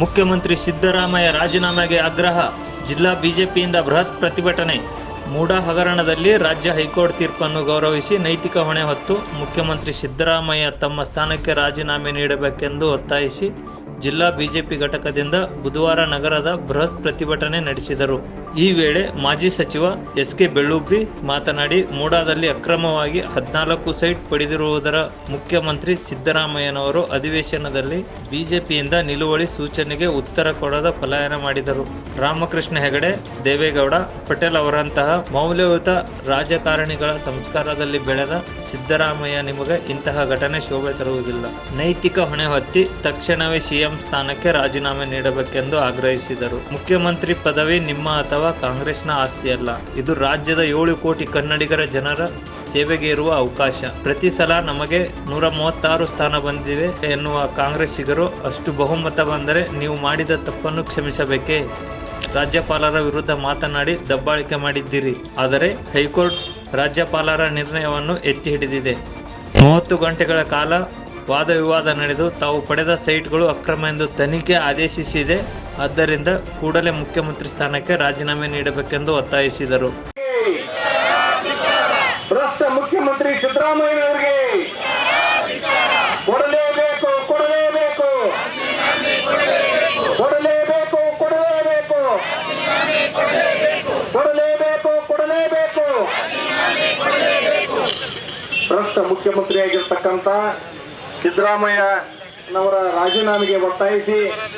ಮುಖ್ಯಮಂತ್ರಿ ಸಿದ್ದರಾಮಯ್ಯ ರಾಜೀನಾಮೆಗೆ ಆಗ್ರಹ, ಜಿಲ್ಲಾ ಬಿಜೆಪಿಯಿಂದ ಬೃಹತ್ ಪ್ರತಿಭಟನೆ. ಮೂಡಾ ಹಗರಣದಲ್ಲಿ ರಾಜ್ಯ ಹೈಕೋರ್ಟ್ ತೀರ್ಪನ್ನು ಗೌರವಿಸಿ ನೈತಿಕ ಹೊಣೆ ಹೊತ್ತು ಮುಖ್ಯಮಂತ್ರಿ ಸಿದ್ದರಾಮಯ್ಯ ತಮ್ಮ ಸ್ಥಾನಕ್ಕೆ ರಾಜೀನಾಮೆ ನೀಡಬೇಕೆಂದು ಒತ್ತಾಯಿಸಿ ಜಿಲ್ಲಾ ಬಿಜೆಪಿ ಘಟಕದಿಂದ ಬುಧವಾರ ನಗರದ ಬೃಹತ್ ಪ್ರತಿಭಟನೆ ನಡೆಸಿದರು. ಈ ವೇಳೆ ಮಾಜಿ ಸಚಿವ ಎಸ್ ಕೆ ಬೆಳ್ಳುಬ್ಬಿ ಮಾತನಾಡಿ, ಮೂಡಾದಲ್ಲಿ ಅಕ್ರಮವಾಗಿ ಹದಿನಾಲ್ಕು ಸೈಟ್ ಪಡೆದಿರುವುದರ ಮುಖ್ಯಮಂತ್ರಿ ಸಿದ್ದರಾಮಯ್ಯನವರು ಅಧಿವೇಶನದಲ್ಲಿ ಬಿಜೆಪಿಯಿಂದ ನಿಲುವಳಿ ಸೂಚನೆಗೆ ಉತ್ತರ ಕೊಡದ ಪಲಾಯನ ಮಾಡಿದರು. ರಾಮಕೃಷ್ಣ ಹೆಗಡೆ, ದೇವೇಗೌಡ, ಪಟೇಲ್ ಅವರಂತಹ ಮೌಲ್ಯಯುತ ರಾಜಕಾರಣಿಗಳ ಸಂಸ್ಕಾರದಲ್ಲಿ ಬೆಳೆದ ಸಿದ್ದರಾಮಯ್ಯ ನಿಮಗೆ ಇಂತಹ ಘಟನೆ ಶೋಭೆ ತರುವುದಿಲ್ಲ. ನೈತಿಕ ಹೊಣೆ ಹೊತ್ತಿ ತಕ್ಷಣವೇ ಸಿಎಂ ಸ್ಥಾನಕ್ಕೆ ರಾಜೀನಾಮೆ ನೀಡಬೇಕೆಂದು ಆಗ್ರಹಿಸಿದರು. ಮುಖ್ಯಮಂತ್ರಿ ಪದವಿ ನಿಮ್ಮ ಅಥವಾ ಕಾಂಗ್ರೆಸ್ನ ಆಸ್ತಿಯಲ್ಲ ಇದು ರಾಜ್ಯದ ಏಳು ಕೋಟಿ ಕನ್ನಡಿಗರ ಜನರ ಸೇವೆಗೆ ಇರುವ ಅವಕಾಶ. ಪ್ರತಿ ಸಲ ನಮಗೆ ನೂರ ಮೂವತ್ತಾರು ಸ್ಥಾನ ಬಂದಿವೆ ಎನ್ನುವ ಕಾಂಗ್ರೆಸ್ಸಿಗರು ಅಷ್ಟು ಬಹುಮತ ಬಂದರೆ ನೀವು ಮಾಡಿದ ತಪ್ಪನ್ನು ಕ್ಷಮಿಸಬೇಕೇ? ರಾಜ್ಯಪಾಲರ ವಿರುದ್ಧ ಮಾತನಾಡಿ ದಬ್ಬಾಳಿಕೆ ಮಾಡಿದ್ದೀರಿ. ಆದರೆ ಹೈಕೋರ್ಟ್ ರಾಜ್ಯಪಾಲರ ನಿರ್ಣಯವನ್ನು ಎತ್ತಿ ಹಿಡಿದಿದೆ. ಮೂವತ್ತು ಗಂಟೆಗಳ ಕಾಲ ವಾದ ವಿವಾದ ನಡೆದು ತಾವು ಪಡೆದ ಸೈಟ್ಗಳು ಅಕ್ರಮ ಎಂದು ತನಿಖೆ ಆದೇಶಿಸಿದೆ. ಆದ್ದರಿಂದ ಕೂಡಲೇ ಮುಖ್ಯಮಂತ್ರಿ ಸ್ಥಾನಕ್ಕೆ ರಾಜೀನಾಮೆ ನೀಡಬೇಕೆಂದು ಒತ್ತಾಯಿಸಿದರು. ಮುಖ್ಯಮಂತ್ರಿ ಸಿದ್ದರಾಮಯ್ಯನವರಿಗೆ ಕೊಡಲೇಬೇಕು ಕೊಡಲೇಬೇಕು ಕೊಡಲೇಬೇಕು ಕೊಡಲೇಬೇಕು ಕೊಡಲೇಬೇಕು ಕೊಡಲೇಬೇಕು ಭ್ರಷ್ಟ ಮುಖ್ಯಮಂತ್ರಿಯಾಗಿರ್ತಕ್ಕಂಥ ಸಿದ್ದರಾಮಯ್ಯನವರ ರಾಜೀನಾಮೆಗೆ ಒತ್ತಾಯಿಸಿ